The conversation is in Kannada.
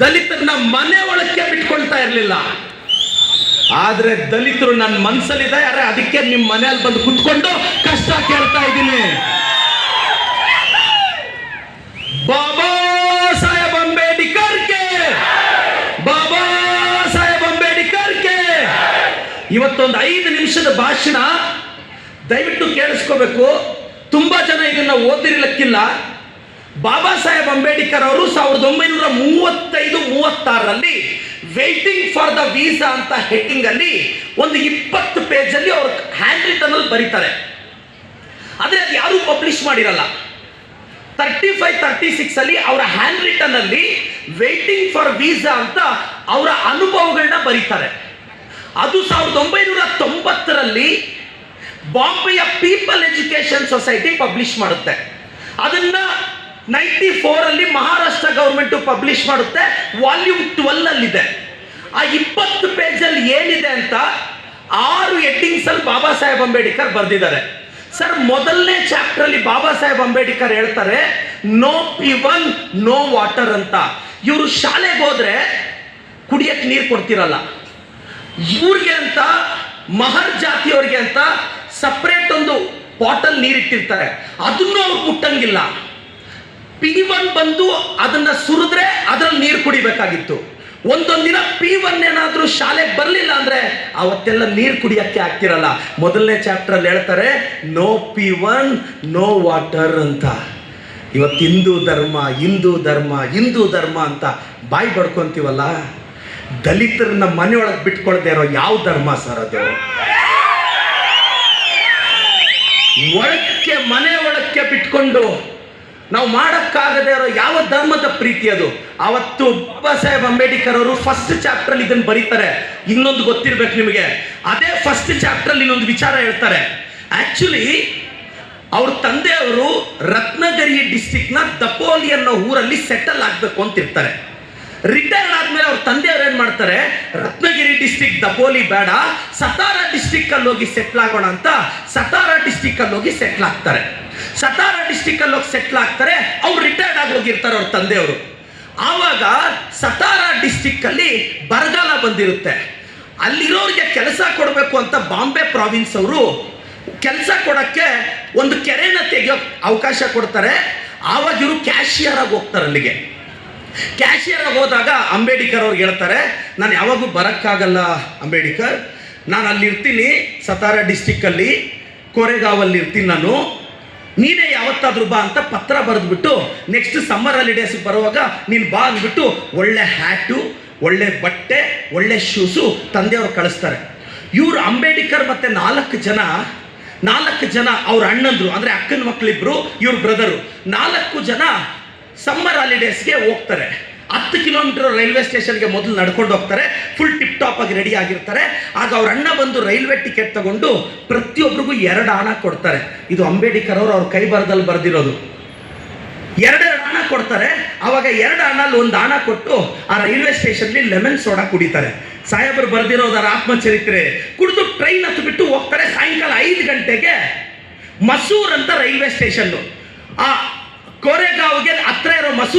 ದಲಿತರನ್ನ ಮನೆ ಒಳಕ್ಕೆ ಬಿಟ್ಕೊಳ್ತಾ ಇರಲಿಲ್ಲ. ಆದ್ರೆ ದಲಿತರು ನನ್ನ ಮನ್ಸಲ್ಲಿದ್ದಾರೆ ಅದಕ್ಕೆ ನಿಮ್ಮ ಮನೆಯಲ್ಲಿ ಬಂದು ಕುತ್ಕೊಂಡು ಕಷ್ಟ ಕೇಳ್ತಾ ಇದ್ದೀನಿ. ಬಾಬಾ ಸಾಹೇಬ್ ಅಂಬೇಡ್ಕರ್ಗೆ ಬಾಬಾ ಸಾಹೇಬ್ ಅಂಬೇಡ್ಕರ್ಗೆ ಇವತ್ತೊಂದು ಐದು ನಿಮಿಷದ ಭಾಷಣ, ದಯವಿಟ್ಟು ಕೇಳಿಸ್ಕೋಬೇಕು. ತುಂಬಾ ಜನ ಇದನ್ನ ಓದಿರ್ಲಿಕ್ಕಿಲ್ಲ ಬಾಬಾ ಸಾಹೇಬ್ ಅಂಬೇಡ್ಕರ್ ಅವರು ಸಾವಿರದ ಒಂಬೈನೂರ ಮೂವತ್ತೈದು ಮೂವತ್ತಾರರಲ್ಲಿ ವೇಟಿಂಗ್ ಫಾರ್ ದ ವೀಸಾ ಅಂತ ಹೆಟ್ಟಿಂಗ್ ಅಲ್ಲಿ ಒಂದು ಇಪ್ಪತ್ತು ಪೇಜ್ ಅಲ್ಲಿ ಅವರು ಹ್ಯಾಂಡ್ ಅಲ್ಲಿ ಬರೀತಾರೆ. ಆದರೆ ಅದು ಯಾರೂ ಪಬ್ಲಿಷ್ ಮಾಡಿರಲ್ಲ. ತರ್ಟಿ ಫೈವ್ ತರ್ಟಿ ಸಿಕ್ಸ್ ಅಲ್ಲಿ ಅವರ ಹ್ಯಾಂಡ್ ರಿಟನ್ ಅಲ್ಲಿ ವೇಟಿಂಗ್ ಫಾರ್ ವೀಸಾ ಅಂತ ಅವರ ಅನುಭವಗಳನ್ನ ಬರೀತಾರೆ. ಅದು ಸಾವಿರದ ಒಂಬೈನೂರ ತೊಂಬತ್ತರಲ್ಲಿ ಬಾಂಬೆಯ ಪೀಪಲ್ ಎಜುಕೇಶನ್ ಸೊಸೈಟಿ ಪಬ್ಲಿಷ್ ಮಾಡುತ್ತೆ. ಅದನ್ನ ನೈಂಟಿ ಫೋರ್ ಅಲ್ಲಿ ಮಹಾರಾಷ್ಟ್ರ ಗೌರ್ಮೆಂಟ್ ಪಬ್ಲಿಷ್ ಮಾಡುತ್ತೆ. ವಾಲ್ಯೂಮ್ ಟ್ವೆಲ್ ಅಲ್ಲಿದೆ. ಆ ಇಪ್ಪತ್ತು ಪೇಜಲ್ಲಿ ಏನಿದೆ ಅಂತ ಆರು ಎಡ್ಡಿಂಗ್ಸ್ ಅಲ್ಲಿ ಬಾಬಾ ಸಾಹೇಬ್ ಅಂಬೇಡ್ಕರ್ ಬರೆದಿದ್ದಾರೆ. ಸರ್ ಮೊದಲನೇ ಚಾಪ್ಟರ್ ಅಲ್ಲಿ ಬಾಬಾ ಸಾಹೇಬ್ ಅಂಬೇಡ್ಕರ್ ಹೇಳ್ತಾರೆ ನೋ ಪಿವನ್ ನೋ ವಾಟರ್ ಅಂತ. ಇವರು ಶಾಲೆಗೆ ಹೋದ್ರೆ ಕುಡಿಯಕ್ಕೆ ನೀರು ಕೊಡ್ತಿರಲ್ಲ. ಇವ್ರಿಗೆ ಅಂತ, ಮಹರ್ ಜಾತಿಯವ್ರಿಗೆ ಅಂತ ಸಪ್ರೇಟ್ ಒಂದು ಬಾಟಲ್ ನೀರಿಟ್ಟಿರ್ತಾರೆ. ಅದನ್ನು ಅವ್ರು ಮುಟ್ಟಂಗಿಲ್ಲ ಪಿ ಒನ್ ಬಂದು ಅದನ್ನ ಸುರಿದ್ರೆ ಅದ್ರಲ್ಲಿ ನೀರು ಕುಡಿಬೇಕಾಗಿತ್ತು. ಒಂದೊಂದು ದಿನ ಪಿ ಒನ್ ಏನಾದ್ರೂ ಶಾಲೆಗೆ ಬರಲಿಲ್ಲ ಅಂದ್ರೆ ಅವತ್ತೆಲ್ಲ ನೀರು ಕುಡಿಯಕ್ಕೆ ಆಗ್ತಿರಲ್ಲ. ಮೊದಲನೇ ಚಾಪ್ಟರ್ ಅಲ್ಲಿ ಹೇಳ್ತಾರೆ no peon no water ಅಂತ. ಇವತ್ತು ಹಿಂದೂ ಧರ್ಮ ಹಿಂದೂ ಧರ್ಮ ಹಿಂದೂ ಧರ್ಮ ಅಂತ ಬಾಯಿ ಬಡ್ಕೊಂತೀವಲ್ಲ? ದಲಿತರನ್ನ ಮನೆಯೊಳಗೆ ಬಿಟ್ಕೊಳ್ದೆ ಇರೋ ಯಾವ ಧರ್ಮ ಸರ್ ಅದು? ಒಳಕ್ಕೆ, ಮನೆ ಒಳಕ್ಕೆ ಬಿಟ್ಕೊಂಡು ನಾವು ಮಾಡೋಕ್ಕಾಗದೇ ಇರೋ ಯಾವ ಧರ್ಮದ ಪ್ರೀತಿ ಅದು? ಅವತ್ತು ಬಾಬಾ ಸಾಹೇಬ್ ಅಂಬೇಡ್ಕರ್ ಅವರು ಫಸ್ಟ್ ಚಾಪ್ಟರ್ ಇದನ್ನ ಬರೀತಾರೆ. ಇನ್ನೊಂದು ಗೊತ್ತಿರ್ಬೇಕು ನಿಮಗೆ. ಅದೇ ಫಸ್ಟ್ ಚಾಪ್ಟರ್ ಇನ್ನೊಂದು ವಿಚಾರ ಹೇಳ್ತಾರೆ. ಆಕ್ಚುಲಿ ಅವ್ರ ತಂದೆಯವರು ರತ್ನಗಿರಿ ಡಿಸ್ಟಿಕ್ನ ದಪೋಲಿ ಅನ್ನೋ ಊರಲ್ಲಿ ಸೆಟಲ್ ಆಗಬೇಕು ಅಂತ ಇರ್ತಾರೆ. ರಿಟೈರ್ಡ್ ಆದ್ಮೇಲೆ ಅವ್ರ ತಂದೆಯವ್ರು ಏನ್ ಮಾಡ್ತಾರೆ? ರತ್ನಗಿರಿ ಡಿಸ್ಟಿಕ್ ದಪೋಲಿ ಬೇಡ. ಸತಾರಾ ಡಿಸ್ಟಿಕ್ ಅಲ್ಲಿ ಹೋಗಿ ಸೆಟ್ಲ್ ಆಗೋಣ ಅಂತ ಸತಾರಾ ಡಿಸ್ಟಿಕ್ ಅಲ್ಲಿ ಹೋಗಿ ಸೆಟ್ಲ್ ಆಗ್ತಾರೆ. ಸತಾರಾ ಡಿಸ್ಟಿಕಲ್ಲಿ ಹೋಗಿ ಸೆಟ್ಲ್ ಆಗ್ತಾರೆ, ಅವ್ರು ರಿಟೈರ್ಡ್ ಆಗಿ ಹೋಗಿರ್ತಾರೆ ಅವ್ರ ತಂದೆಯವರು. ಆವಾಗ ಸತಾರಾ ಡಿಸ್ಟಿಕ್ಕಲ್ಲಿ ಬರಗಾಲ ಬಂದಿರುತ್ತೆ. ಅಲ್ಲಿರೋರಿಗೆ ಕೆಲಸ ಕೊಡಬೇಕು ಅಂತ ಬಾಂಬೆ ಪ್ರಾವಿನ್ಸ್ ಅವರು ಕೆಲಸ ಕೊಡೋಕ್ಕೆ ಒಂದು ಕೆರೆನ ತೆಗಿಯೋ ಅವಕಾಶ ಕೊಡ್ತಾರೆ. ಆವಾಗ ಇವರು ಕ್ಯಾಶಿಯರ್ ಆಗಿ ಹೋಗ್ತಾರೆ ಅಲ್ಲಿಗೆ. ಕ್ಯಾಶಿಯರ್ ಆಗಿ ಹೋದಾಗ ಅಂಬೇಡ್ಕರ್ ಅವ್ರಿಗೆ ಹೇಳ್ತಾರೆ, ನಾನು ಯಾವಾಗೂ ಬರೋಕ್ಕಾಗಲ್ಲ ಅಂಬೇಡ್ಕರ್. ನಾನು ಅಲ್ಲಿ ಇರ್ತೀನಿ ಸತಾರಾ ಡಿಸ್ಟಿಕ್ಕಲ್ಲಿ ಕೋರೆಗಾವಲ್ಲಿ ಇರ್ತೀನಿ ನಾನು. ನೀನೇ ಯಾವತ್ತಾದ್ರೂ ಬಾ ಅಂತ ಪತ್ರ ಬರೆದ್ಬಿಟ್ಟು ನೆಕ್ಸ್ಟ್ ಸಮ್ಮರ್ ಹಾಲಿಡೇಸ್ ಬರುವಾಗ ನೀನು ಬಾ ಅಂದ್ಬಿಟ್ಟು ಒಳ್ಳೆ ಹ್ಯಾಟು ಒಳ್ಳೆ ಬಟ್ಟೆ, ಒಳ್ಳೆ ಶೂಸು ತಂದೆಯವ್ರು ಕಳಿಸ್ತಾರೆ. ಇವರು ಅಂಬೇಡ್ಕರ್ ಮತ್ತೆ ನಾಲ್ಕು ಜನ ನಾಲ್ಕು ಜನ ಅವ್ರ ಅಣ್ಣಂದ್ರು, ಅಂದರೆ ಅಕ್ಕನ ಮಕ್ಕಳಿಬ್ರು ಇವ್ರ ಬ್ರದರು ನಾಲ್ಕು ಜನ ಸಮ್ಮರ್ ಹಾಲಿಡೇಸ್ಗೆ ಹೋಗ್ತಾರೆ. ಹತ್ತು ಕಿಲೋಮೀಟರ್ ರೈಲ್ವೆ ಸ್ಟೇಷನ್ಗೆ ಮೊದಲು ನಡ್ಕೊಂಡು ಹೋಗ್ತಾರೆ ಫುಲ್ ಟಿಪ್ ಟಾಪ್ ಆಗಿ ರೆಡಿ ಆಗಿರ್ತಾರೆ. ಆಗ ಅವ್ರ ಅಣ್ಣ ಬಂದು ರೈಲ್ವೆ ಟಿಕೆಟ್ ತಗೊಂಡು ಪ್ರತಿಯೊಬ್ಬರಿಗೂ ಎರಡು ಹಣ ಕೊಡ್ತಾರೆ. ಇದು ಅಂಬೇಡ್ಕರ್ ಅವರು ಅವ್ರ ಕೈ ಬರದಲ್ಲಿ ಬರೆದಿರೋದು. ಎರಡೆರಡು ಹಣ ಕೊಡ್ತಾರೆ. ಅವಾಗ ಎರಡು ಹಣಲ್ಲಿ ಒಂದು ಹಣ ಕೊಟ್ಟು ಆ ರೈಲ್ವೆ ಸ್ಟೇಷನ್ಲಿ ಲೆಮನ್ ಸೋಡಾ ಕುಡಿತಾರೆ. ಸಾಹೇಬರು ಬರೆದಿರೋದರ ಆತ್ಮಚರಿತ್ರೆ. ಕುಡಿದು ಟ್ರೈನ್ ಹತ್ತು ಬಿಟ್ಟು ಹೋಗ್ತಾರೆ ಸಾಯಂಕಾಲ ಐದು ಗಂಟೆಗೆ ಮಸೂರ್ ಅಂತ ರೈಲ್ವೆ ಸ್ಟೇಷನ್ ಆ ಕೋರೆಗಾವ್ಗೆ ಹತ್ರ ಇರೋ ಮಸೂರ್